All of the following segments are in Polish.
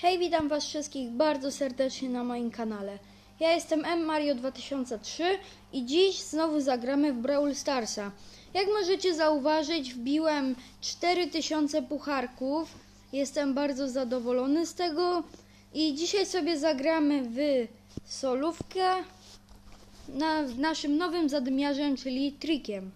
Hej, witam was wszystkich bardzo serdecznie na moim kanale. Ja jestem M Mario 2003 i dziś znowu zagramy w Brawl Starsa. Jak możecie zauważyć, wbiłem 4000 pucharków. Jestem bardzo zadowolony z tego i dzisiaj sobie zagramy w solówkę na naszym nowym zadymiarzem, czyli trikiem.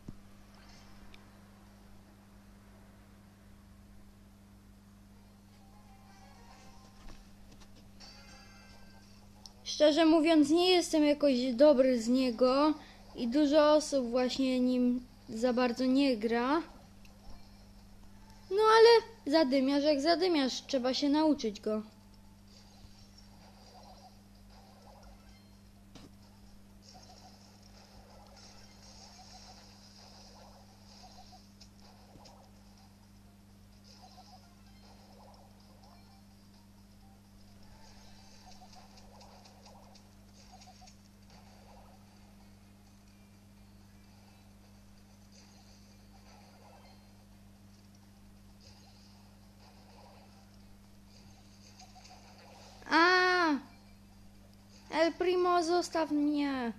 Szczerze mówiąc, nie jestem jakoś dobry z niego i dużo osób właśnie nim za bardzo nie gra. No ale zadymiarz jak zadymiarz, trzeba się nauczyć go. A! El Primo, zostaw mnie!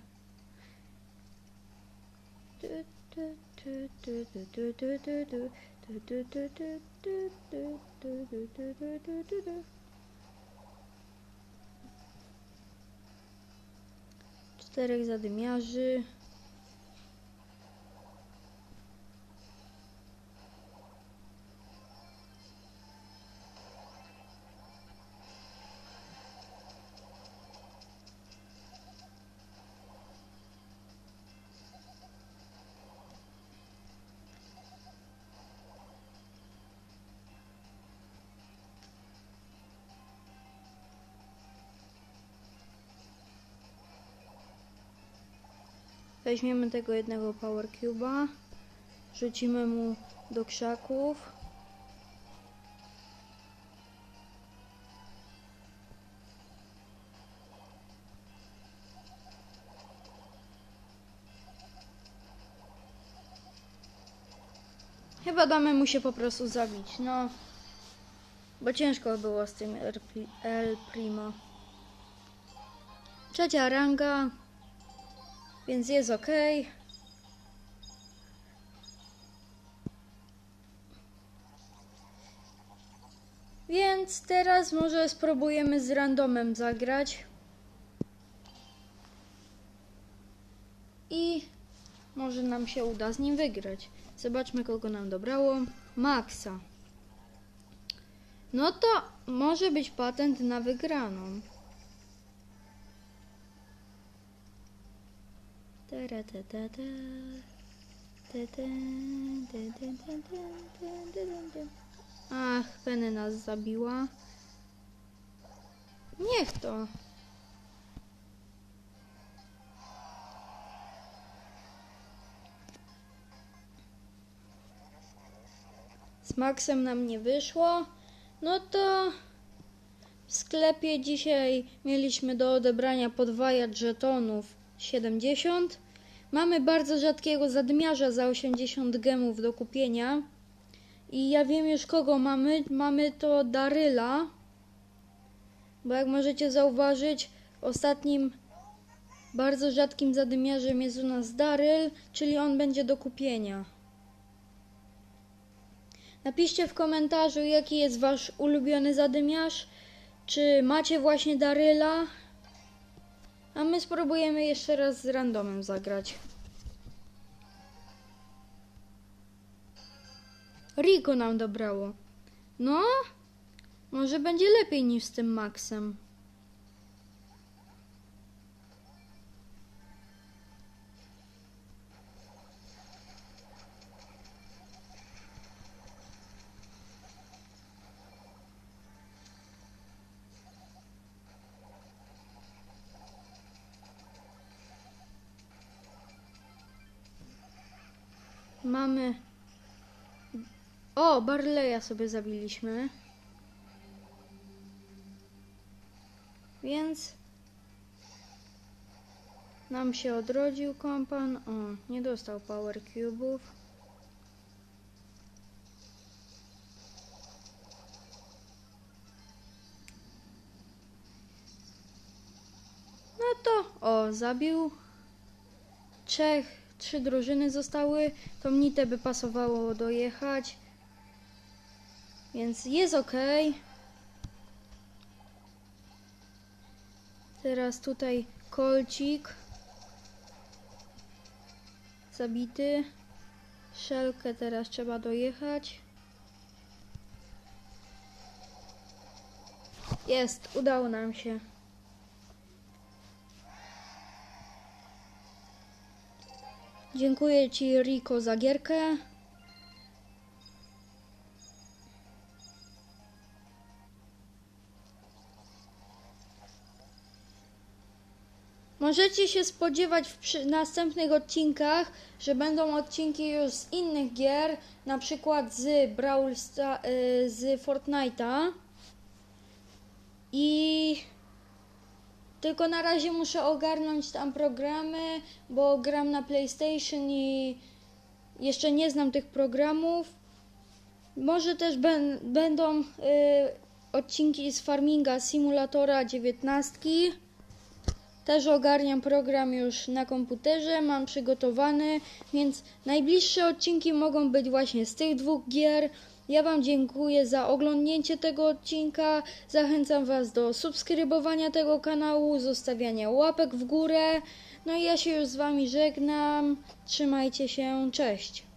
Czterech zadymiarzy. Weźmiemy tego jednego Power Cube'a, rzucimy mu do krzaków. Chyba damy mu się po prostu zabić, no. Bo ciężko było z tym El Pri- El Primo. Trzecia ranga. Więc jest ok. Więc teraz może spróbujemy z randomem zagrać. I może nam się uda z nim wygrać. Zobaczmy kogo nam dobrało. Maxa. No to może być patent na wygraną. Ach, Penny nas zabiła. Niech to. Z Maxem nam nie wyszło. No to w sklepie dzisiaj mieliśmy do odebrania podwajacz żetonów 70. Mamy bardzo rzadkiego zadmiarza za 80 gemów do kupienia. I ja wiem już kogo mamy. Mamy to Daryla. Bo jak możecie zauważyć, ostatnim bardzo rzadkim zadymiarzem jest u nas Daryl, czyli on będzie do kupienia. Napiszcie w komentarzu, jaki jest wasz ulubiony zadymiarz. Czy macie właśnie Daryla? A my spróbujemy jeszcze raz z randomem zagrać. Rico nam dobrało. No, może będzie lepiej niż z tym Maxem. Mamy... O, Barleya sobie zabiliśmy. Więc... Nam się odrodził kompan. O, nie dostał power cube'ów. No to, o, zabił trzech trzy drużyny zostały. To Nitę by pasowało dojechać. Więc jest ok. Teraz tutaj kolcik. Zabity. Szelkę teraz trzeba dojechać. Jest, udało nam się. Dziękuję Ci, Rico, za gierkę. Możecie się spodziewać w następnych odcinkach, że będą odcinki już z innych gier, na przykład z Brawl Sta- y, z Fortnite'a. I tylko na razie muszę ogarnąć tam programy, bo gram na PlayStation i jeszcze nie znam tych programów. Może też ben, będą y, odcinki z Farminga Simulatora 19. Też ogarniam program już na komputerze, mam przygotowany, więc najbliższe odcinki mogą być właśnie z tych dwóch gier. Ja Wam dziękuję za oglądnięcie tego odcinka. Zachęcam Was do subskrybowania tego kanału, zostawiania łapek w górę. No i ja się już z Wami żegnam. Trzymajcie się, cześć.